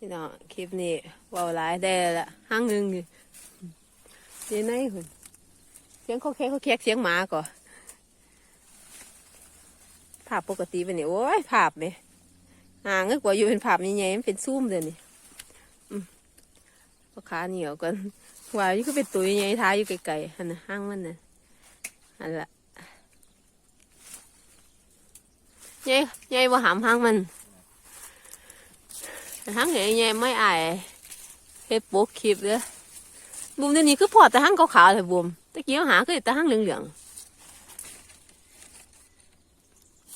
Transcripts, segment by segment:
พี่น้องคลิปนี้ว้าหลายได้ละห้างหนึ่งนี่เดี๋ยวไหนหุ่นเสียงเขาแค่เขาแค่เสียงหมาก่อภาพปกติเป็นนี่โอ้ยภาพไหมห่างเงกว่าอยู่เป็นภาพใหญ่ๆมันเป็นซูมเลยวนี่อืมเอาขาเหนียวกันว่าอยู่ก็เป็นตัวใหญ่ท้ายอยู่ไกลๆหันนะห้างมันน่ะอันละใหญ่ใหญ่ว่าหามห้างมัน แต่ทั้งเห็นไงไม่อายเฮ็ดโป๊กคลิปเด้อบุมเดี๋ยวนี้คือพอแต่ทั้งขาวๆเลยบุมตะกี้เขาหาคือแต่ทั้งเหลืองๆ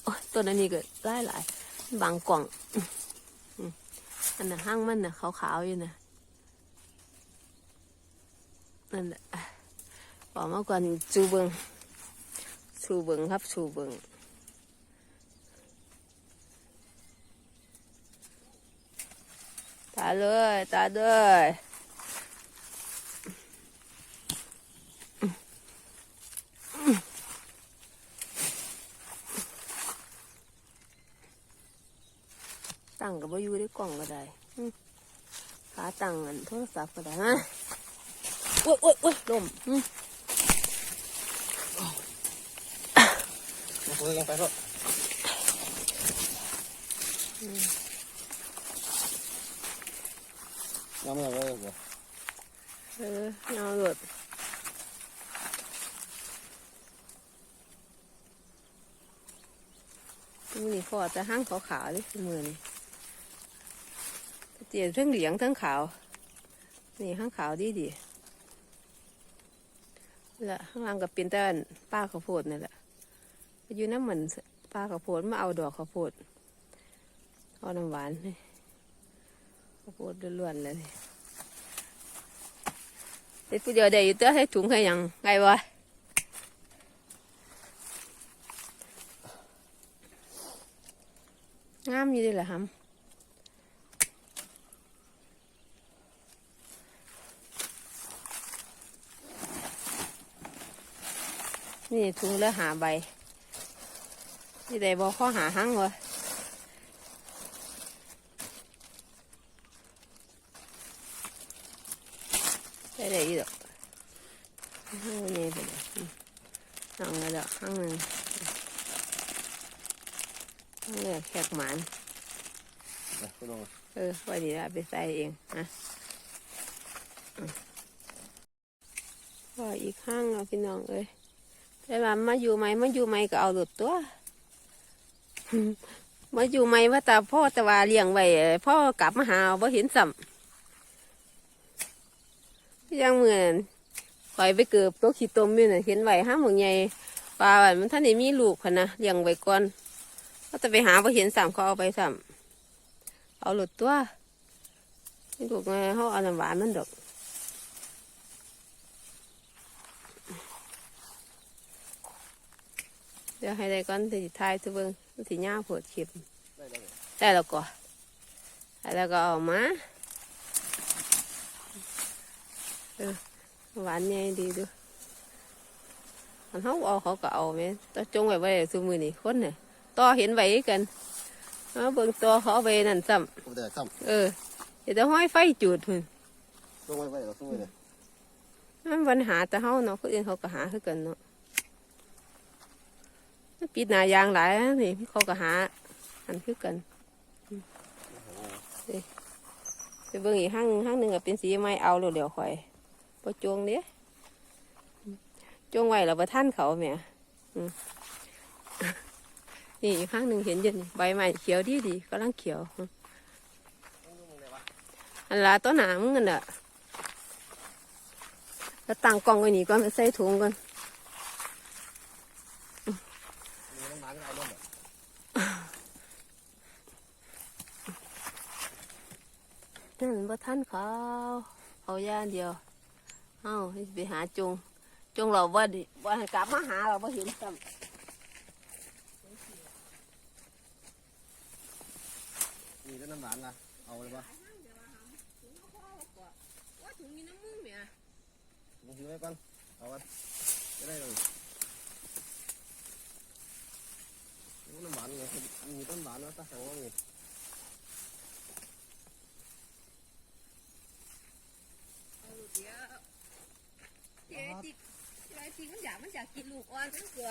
โอ้ยตัวนั้นนี่ก็หลายหลายบางกล่องอันนั้นห้างมันน่ะขาวๆอยู่นะนั่นแหละบอกมาก่อนจูเบิงชูเบิงครับชูเบิงาเลยตาเลยตั้งกับว่าอยู่ในกล่องก็ได้อืมขาตั้งอันโทรศัพท์ก็ได้ฮะโอ้ยโอ้ยโอ้ยลมอืมมาคุยกันไปก็ยังไม่เอาเลยเหรอเออเอาหลดมือนี่พอจะห้างขาวๆเลยมือนี่เจียทั้งเหลียงทั้งขาว นี่ห้างขาวดีดีและข้างล่างกับเป็นต้นป้าข้าวโพดนี่แหละอยู่น้ำเหมือนป้าข้าวโพดมาเอาดอกข้าวโพดเอาน้ำหวานนี่ ข้าวโพดล้วนๆเลยเด็กผู้เดียวได้อยู่เต้อให้ถุงให้ยังไงวะงามอยู่ดีแหละฮัมนี่ถุงและหาใบนี่ได้บอกข้อหาหังวะได้ได้อีดอกหังนี่ไปเลยอืมหังแล้วดอกหังหนึ่งหังเลยแขกหมาน ไปก็ลง เออพอดีละไปใส่เองนะอืมพออีกข้างเราพี่น้องเอ้ยแต่ว่ามาอยู่ไหมมาอยู่ไหมก็เอาหลุดตัวมาอยู่ไหมว่าแต่พ่อแต่ว่าเลี้ยงไว้พ่อกลับมาหาบ่เห็นสัมยังเหมือนคอยไปเกือบตัวขี้ตมอยู่น่ะเห็นไว้ห้าหมึงใหญ่ปลาไว้มันท่านได้มีลูกพนะเลี้ยงไว้ก่อนก็จะไปหาบ่เห็นสัมเขาเอาไปสัม เอาหลุดตัวนี่ลูกไงเขาเอาน้ำหวานมันดอกเดี๋ยวให้ได้ก่อนสิทายตัวเบิ้งสิย่าปวดขีบได้แล้วได้แล้วก็ได้แล้วก็เอามาเออหวานใหญ่ดีดูอันเขาเอาเขาก็เอาไหมต่อจงไว้ไว้ซูมือนี่คนเนี่ยต่อเห็นไว้กัน เอาเบิ่งตัวเขาเอาไปนั่นซ้ำก็ได้ซ้เออเดี๋ยวจะห้อยไฟจุดพุ่นำต้องไว้ไว้เราต้องไว้เลยมันปัญหาแต่เฮาเนาะคนอื่นเขาก็หาคือกันเนาะมันปิดหนายางหลายนะนี่เขาก็หาอันคือกันอืมนี่ไปเบิ่งอีกห้างห้างหนึ่งก็เป็นสีไม้เอาเร็วๆค่อยพอจวงเนี้ยจวงไว้แล้วประท่านเขาแหม่อืม นี่อีกข้างหนึ่งเห็นอยันใบไม้เขียวดีดีกำลังเขียวอันละต้นหนามงกันอะแล้วตั้งกลองไว้นี่ก่อนใส่ถุงก่อนนั่นบ่ท่านเขาเอาย่าเดียว เอ้าไปหาจง จงเราว่าดิว่าให้กลับมาหาเราบ่เห็นซ้มี นี่ก็น้ำหวานล่ะ เอาเลยปะเอาเอาก่อว่าถุงมีน้ำมึงเนี่ยถุงถือไว้ก่อน เอาไว้จะได้เลยน้ำหวานเลยมีต้นหวานนะตาหางว่าเอาลูกเดียวเจ๊จิกเจ๊จิ๊กมันอยากมันอยากกินลูกอ่อนมันกลัว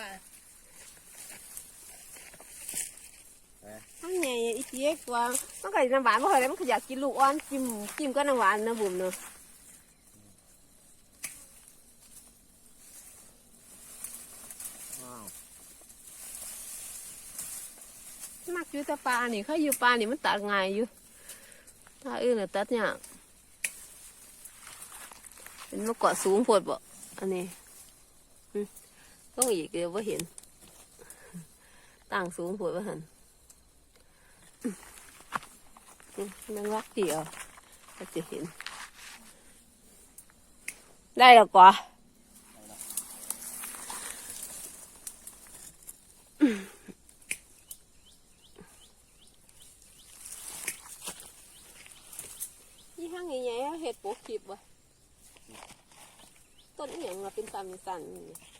ข้างในอีเจี๊ยกว่ามันก็น้ำหวานบ่ค่อยได้มันก็อยากกินลูกอ่อนจิ้มจิ้มก็น้ำหวานนะบุ๋มเนาะว้าวมักอยู่แต่ปลานี่เขาอยู่ปลานี่มันตัดง่ายอยู่ถ้าอื่นน่ะตัดยากเป็นมะกอดสูงโพดบ่อันนี้อืมต้องอีกเดี๋ยวว่าเห็นต่างสูงโพดว่าหัน อืมยังรักเดียวก็จะเห็นได้แล้วกว่ายี่ห้างใหญ่ๆเห็ดโปกขีบวะต้นอหย่างมาเป็นสันสันๆนี่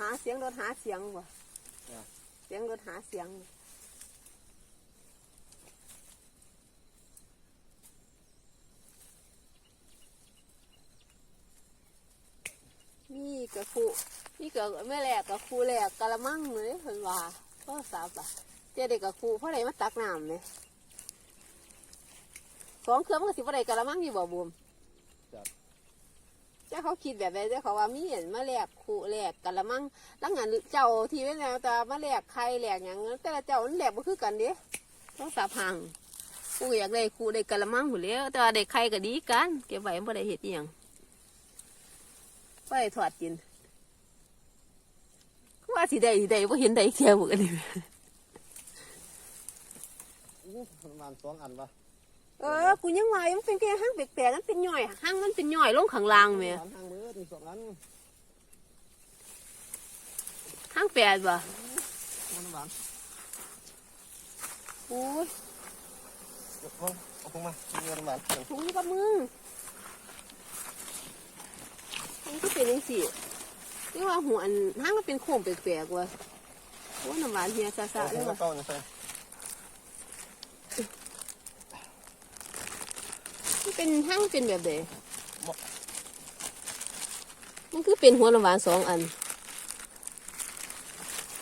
หาเสียงรถหาเสียงวะเสียงรถหาเสียงมีกระคูมีกระแม่แหลกกระคูแหลกกะละมังเลยเพิ่นว่าก็ทราบอะเจ้าเด็กกระคูเพราะอะไรมาตักน้ำเลยสองเครื่องมันก็สิบ่ได้กะละมังอยู่บ่บูมเจ้าเขาคิดแบบไหนเจ้าเขาว่ามีเห็นมาแหลกคู่แหลกกะละมังลังงานเจ้าที่ไว้แล้วแต่มาแหลกไข่แหลกอย่างนั้นแต่ละเจ้ามันแหลกบ่คือกันเด้ต้องสาพังกูอยากได้คูได้กะละมังหูนแล้วแต่ว่าได้ไข่ก็ดีกันเก็บไว้บ่ได้เฮ็ดอีหยังไปถอดกินว่าสิได้สิได้ว่าเห็นได้แค่บุกันนี่อู้มันประมาณสองอันปะ เออกูยังว่าอยู่มันเป็นแค่ห้างแปลกๆมันเป็นย่อยห้างมันเป็นย่อยลงข้างล่างแม่สามทางมือนี่สองอันห้างแปดบ่มันหวานโอ้ยเอาพงเอาพงมาเงินหวานถุงกับมึงมันก็เป็นยังสินี่ว่าหัวอันห้างมันเป็นโค้งแปลกๆว่ะโอ้น้ำหวานเฮียซาเอาๆพเลงยมาว่ะ เก้าเนี่ยใส่ มันเป็นห้างเป็นแบบเดมันคือเป็นหัวน้ำหวานสองอัน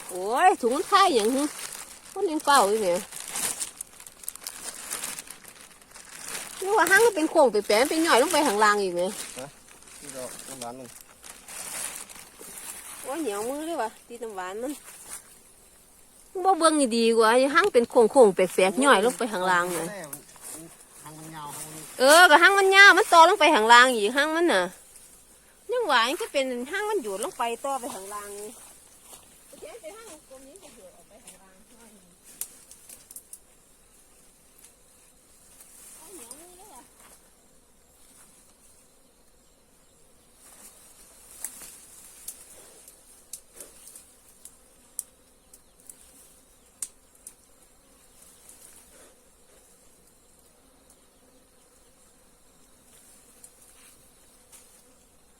โอ้ยถุงมันค่ายอย่างฮึคนยังเป่าอยู่เนี่ยนี่ว่าห้างมันเป็นโค้งแปลกๆมันเป็นย่อยลงไปข้างล่างอีกไหมที่เราน้ำหวานมันโอ้ยเหนียวมือเลยว่ะตีน้ำหวานมันมึงบ่เบิ่งให้ดีกว่าอย่าห้างเป็นโค้งๆแปลกๆย่อยลงไปข้างล่างเลย เออก็ห้างมันยาวมันต่อลงไปข้างล่างอีกห้างมันน่ะยังหวานก็เป็นห้างมันหยุดลงไปต่อไปข้างล่างนี่เดี๋ยวไปห้างตรงนี้จะหยุดออกไปข้างล่างหน่อยหนึ่งเอาเหนียวมือเลยว่ะ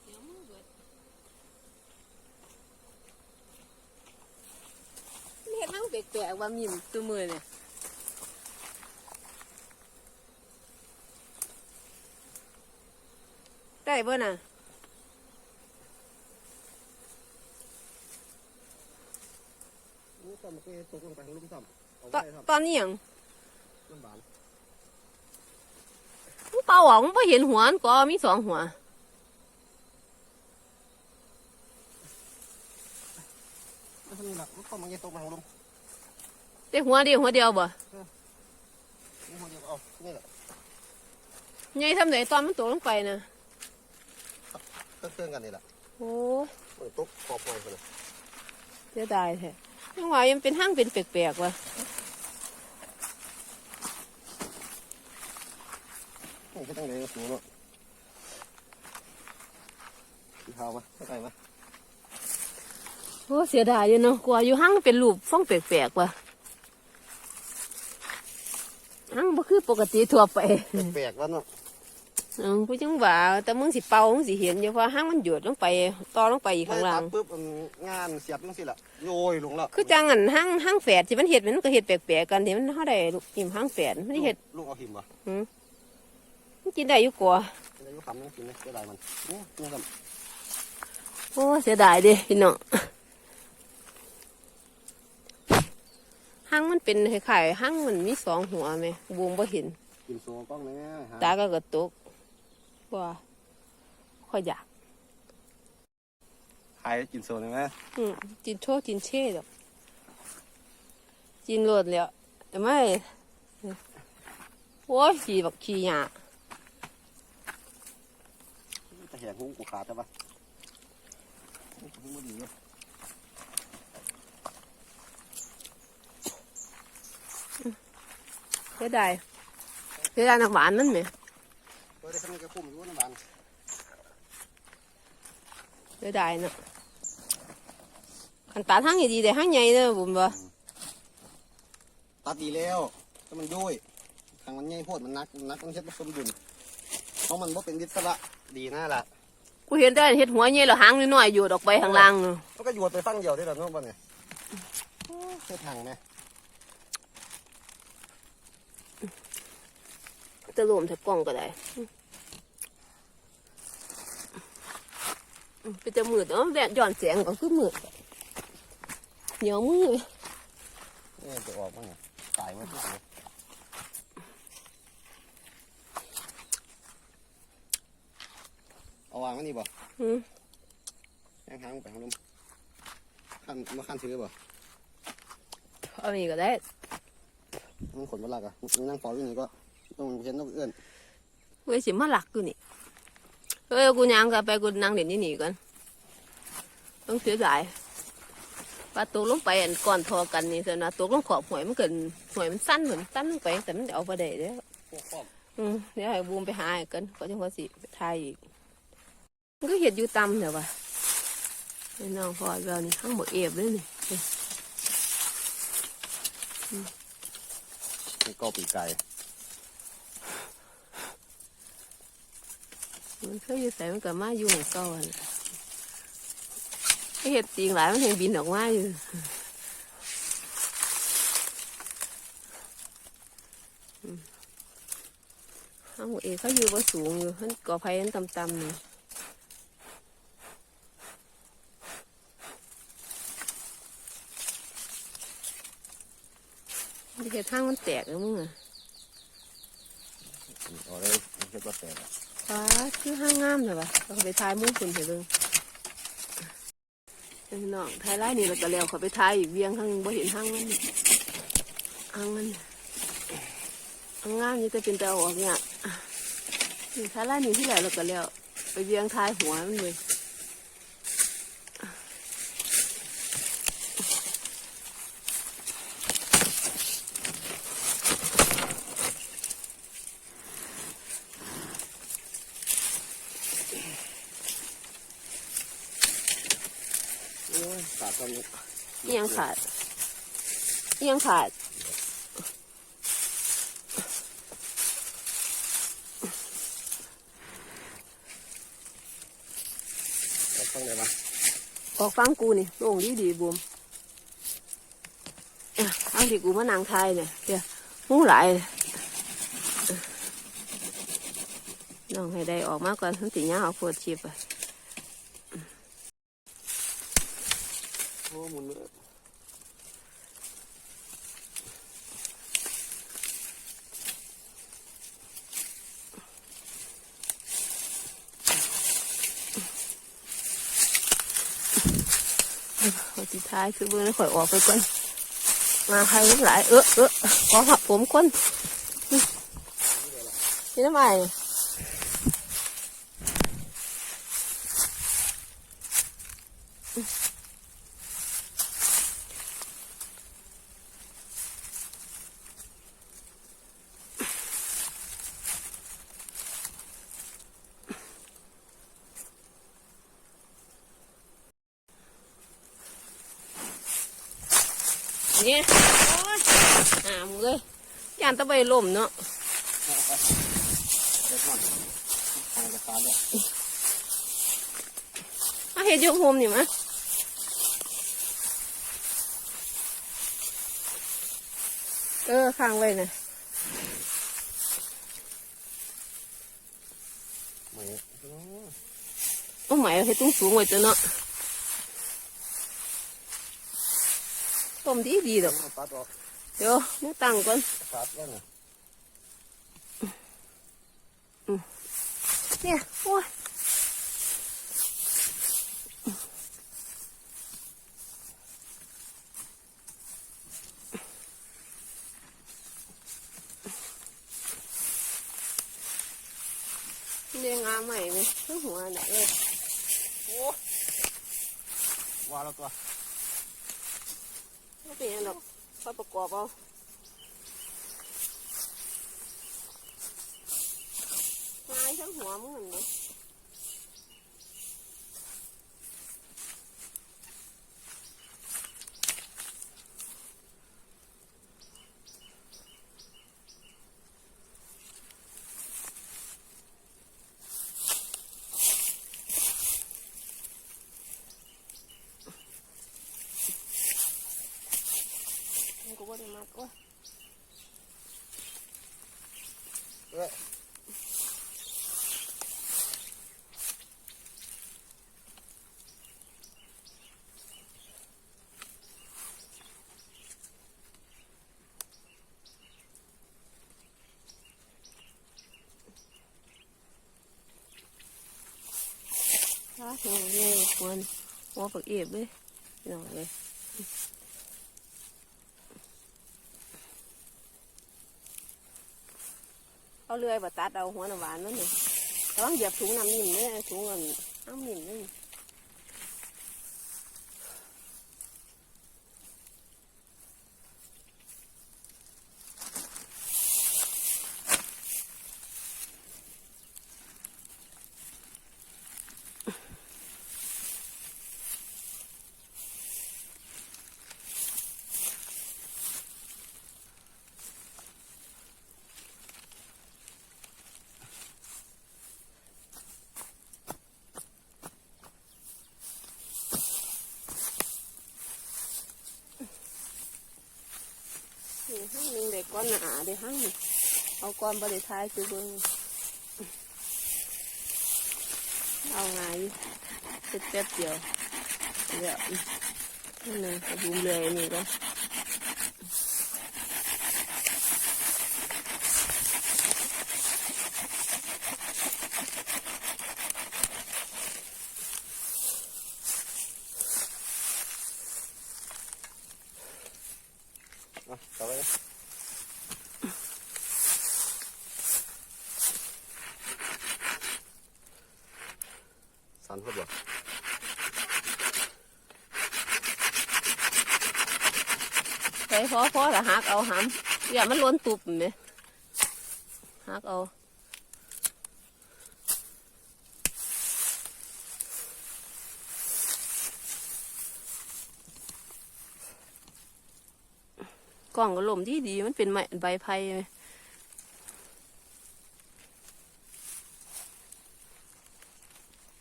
เดี๋ยวมึงเบิดเฮ็ดมั่ง แปลกๆว่ามีมตัวมือเนี่ยได้บ่น่ะอู้ตอนมันก็ตกลงไปทางลุ่มซ้ำเอาตอไว้นครับตอนนี้หยังน้ำหวานมึงเป่าออกมึงบ่เห็นหัวมันก็มีสองหัวแล้วทีนี้ล่ะมันเข้ามาเงี้ยตกมาทางลุ่ม แต่หัวเดียวหัวเดียวบ่นี่หัวเดียวเอานี่แหละใหญ่ทำไหนตอนมันตกลงไปนะเครื่องๆกันนี่แหละโอ้เออตกขอบปล่อยไปเลยเสียดายแท้ยังว่ายังเป็นห้างเป็นแปลกๆว่ะนี่ก็ต้องเลยสูงเนาะเอามาเข้าไปมาโอ้เสียดายอยู่เนาะกลัวอยู่ห้างเป็นรูปฟ้องแปลกๆว่ะห้างบ่คือ ปกติทั่วไปแปลกๆแล้วเนาะอืมผู้จังว่าแต่มึงสิเป่ามึงสิเห็นอยู่เพราะห้างมันหยดลงไปต่อลงไปอีกข้างล่างตัดปุ๊บมันงานเสียบจังสิล่ะโยยลงแล้วคือจังอันห้างห้างแฝดที่มันเห็ดมันก็เห็ดแปลกๆกันที่มันเฮาได้ลูกหิมห้างแฝดมันเห็ดลูกเอาหิมวะมันกินได้อยู่กว่าอายุคำนึงกินเลยเสียดายมันโอ้นี่กันโอ้เสียดายเด้พี่น้อง ห้างมันเป็นคล้ายๆห้างมันมีสองหัวไหมบูมบ่เห็นกินโซ่กล้องเลยฮะตาก็กระตุกว่าค่อยอยากหายกินโซ่เลยไหมอืมจินโชว์จินเช่ดอกจินโหลดแล้วแต่ไม่โอ้ยขี่บักขี่หยาแต่แหงหุ้งกูขาดใช่ปะหุ้งมันดีอยู่เสียดายเสียดายน้ำหวานนั่นไหมเออได้ขนมกระพุ่มอยู่น้ำบานเสียดายเนาะขันตาทั้งอย่างดีแต่ทั้งใหญ่เนอะบุ๋มบ่ตัดดีแล้วแต่มันโย้ยทางมันใหญ่โพดมันนักมันนักมันเช็ดผสมดุลเพราะมันบ่เป็นวิศวะดีน่าละกูเห็นแต่เห็ดหัวใหญ่แล้วหางน้อยๆอยู่ดอกไปข้างล่างเนอะแล้วก็โยนไปฟังเดียวได้แล้วเนาะบ้านเนี่ยเส้นทางไหม จะรวมใส่กล่องก็ได้อืมอืมเป็นจะมืดเนาะแดดหย่อนแสงก็คือมืดเหนียวมือนี่จะออกบ้างเนี่ยตายมาทุกเลยเอาวางไว้นี่บ่อืมยังหางไปทางลมขั้นมาขั้นถือบ่เอาอันนี้ก็ได้มันขนมาลักอะมันนั่งฟออยู่นี่ก็ ต้องเห็นนกเอื้อนเว้ยสิมาหลักกูนี่เฮ้ยกูยังกลับไปกูนั่งเด่นนี่นี่ก่อนต้องเสียดายปลาตกลงไปอันก่อนทอกันนี่เถอะนะตกลงขอบหวยมันเกินหวยมันสั้นเหมือนสั้นลงไปแต่มันเอาไปได้เด้อพวกป้อมอืมเดี๋ยวให้บูมไปหาอีกกันก็จะว่าสิไปทายอีกมันก็เห็ดอยู่ตำเดี๋ยววะไอ้น้องพอเรานี่ทั้งหมดเอฟเลยนี่มีกอปีกไก่ มันเคยอยู่ใส่มันก็มาอยู่ของเก่าอะน่ะไอเห็ดจริงหลายมันเห็นบินออกมาอยู่อืมทั้งหมดเอเขาอยู่ว่าสูงอยู่มันก่อไฟมันต่ำๆนี่เห็ดทางมันแตกแล้วมึงอะอาเลยเช็ดว่าแตกอะ ฟ้าชื่อห้างงามเลยวะเราไปทายมุ่งคุณเถอะเบิ่งน้องทายไล่นี่เราก็แล้วเขาไปทายอีกเวียงข้างบ่เห็นห้างมันนี่ห้างมันห้างงามนี่จะเป็นตาออกเนี่ยท้ายไล่นี่ที่ไหนเราก็แล้วไปเวียงทายหัวมันเลย โอ้ยขาดตอนนี้ เอียงขาดเอียงขาดขาดต้องไหนบ้างออกฟังกูนี่โล่งดีดีบูมเอ้ยเอาที่กูมานั่งทายเนี่ยเดี๋ยวหูหลายเลยเอ้ยน้องให้ได้ออกมาก่อนทั้งตีนี้เอาโคตรชีพไป โอ้หมุนเลย ทีท้ายคือเบื้องแล้ข่อยออกไปก่อนมาใครหลายเออเออขอหับผมคนนี่ทำไม นี่ยโอ้ยหามเลยยานตะใบล่มเนาะเอาไปเดี๋ยวก่อนทางกระตาเนี่ยมาเห็ดอยกโฮมนี่มะเออข้างไว้นะไม่โอ้หมายเอาให้ตุ้งสูงไว้ตัวเนาะ มดีดีๆดอกเอาตัดออกเดี๋ยวมาตั้งก่อนตัดแล้วไงเนี่ยโอ้ยเรียงงาใหม่ไหมทั้งหัวน่ะเออ โอ้ว่าแล้วตัว ไม่เป็นหยังดอก พอประกอบเอางายทั้งหัวมึงเหมือนไหม มัน ก็บ่ได้มัดโอ้ย เอ้ยถ้าถึงเนี่ยควรหัวปักเอียบเลยพี่น้องเลยเอาเลื่อยบตัดเอาหัวน้ำหวานนั่นนี่แต่ว่าเหยียบถุงน้ำนิ่มเนี่ยถุงเงินน้ำนิ่มนี่นี่ กก้อนหนาเด็กห้เอาก้อนบริทายคือเบิ้งเอาไงเสร็จแป๊บเดียวเดี๋ยวนั่นนึงเอาบุมเลยนี่ก็ เอาต่อไปเลย สันพอดบ่ใส่พอพอละหักเอาหำอย่ามันล้นตุบไหมหักเอากล่องก็ลมดีดีมันเป็นไม้ใบไผ่ไหม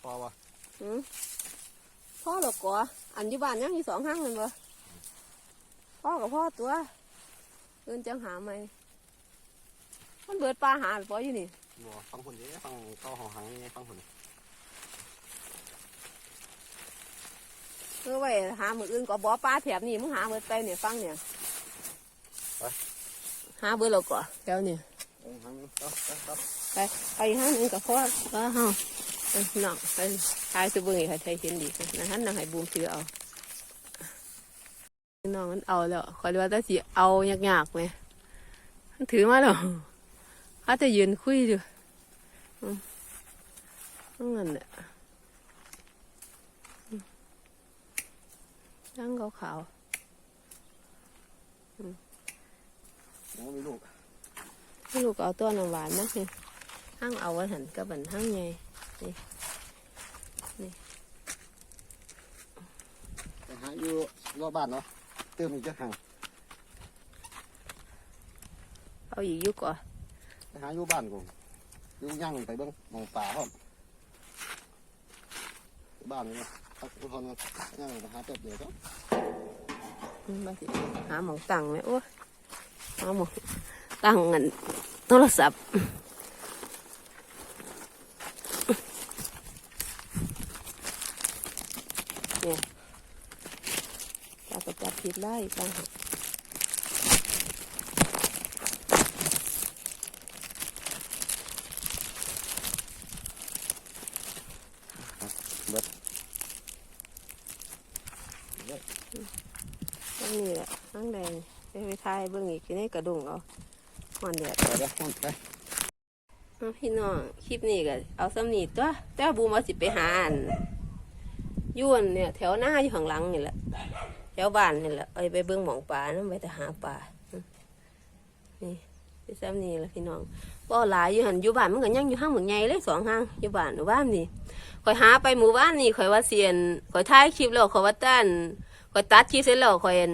พอวะ หือพ่อหรอกก่ ออันอยู่บ้านยังมีสองห้างเลยบ่พ่อกับพ่อตัวเอินจังหาไหมมันเบิดปลาหาหรือเปล่าอยู่นี่บ่ฟังคนเดียวฟังเข้าหอหังนี่ฟังคนเออไว้หามืออื่นก็บ่ปลาแถบนี่มึงหาเบิดไปเนี่ยฟังเนี่ยหาเบิดแล้วก็เดี๋ยวเนี่ยเออหังต่อต่อต่อไปไปห้างหนึงกับพ่อก็เฮาเออ น้องไปทายซื้อเบิ่งอีกค่ะใช้เห็นดีนะฮะน้องให้บูมซื้อเอาน้องมันเอาแล้วคอยว่าตาสิเอายากๆไหมมันถือมาแล้วเขาจะยืนคุยอยู่นั่นแหละอืมตั้งขาวยังไม่มีลูกลูกเอาตัวน้ำหวานนะคือห้างเอาไว้หันกับบันห้างไง นี่นี่หาอยู่รอบบ้านเนาะเติมอีกจะหางเอาอีกยุกก่อนไปหาอยู่บ้านกูยู่ย่างไปเบิ้งมองป่าห้อมบ้านเลยนะพักอุทธรณ์ย่างไปหาเป็บเดี๋ยวก็หาหมองตังไหมโอ้หาหมองตังเงินโทรศัพท์ เนี่ยจับไปจับผิดไล่ตั้งหากเบิดตั้งนี่แหละตั้งแดงไปไปทายเบิ่งอีกทีนี้กระดุงเอาหอนแดดไปเด้อไปเอาพี่น้อง คลิปนี้ก็เอาสำนีตัวแต่ว่าบูมาสิไปหาอัน ยุ่นเนี่ย แถวหน้าอยู่ข้างหลังนี่แหละแถวบ้านนี่แหละไปไปเบิ่งหมองปลานั่นไปแต่หาปลาอืมนี่ไปซ้ำนี่แหละพี่น้องบ่หลายอยู่หันอยู่บ้านมันก็ยังอยู่ห้างเหมือนไงเลยสองห้างอยู่บ้านหมู่บ้านนี่ข่อยหาไปหมู่บ้านนี่ข่อยว่าเซียนข่อยถ่ายคลิปแล้วข่อยว่าต้านข่อยตัดคลิปเสร็จแล้วข่อยอั่น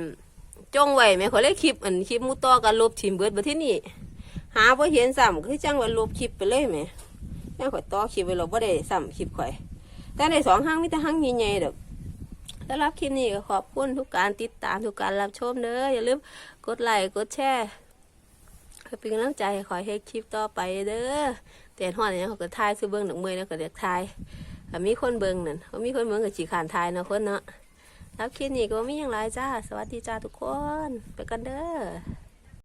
จ้องไว้แม่ข่อยเลยคลิปอันคลิปมูต่อกันลบทิมเบิดมาที่นี่หาบ่เห็นซ้ำคือจังว่าลบคลิปไปเลยแหมแม่ข่อยต่อคลิปไว้เราบ่ได้ซ้ำคลิปข่อย แต่ในสองห้างมีแต่ห้างใหญ่ๆดอกสำหรับคลิปนี้ก็ขอบคุณทุกการติดตามทุกการรับชมเด้ออย่าลืมกดไลค์กดแชร์เป็นกำลังใจขอยให้คลิปต่อไปเด้อแต่ฮอดเนี่ยเขาก็ทายซื้อเบิ่งดอกเมยแล้วก็เรียกทายมีคนเบิ่งนั่นเขามีคนเบิ่งก็สิขานทายนะคนเนาะรับคลิปนี้ก็บ่มีหยังหลายจ้า สวัสดีจ้าทุกคน ไปกันเด้อ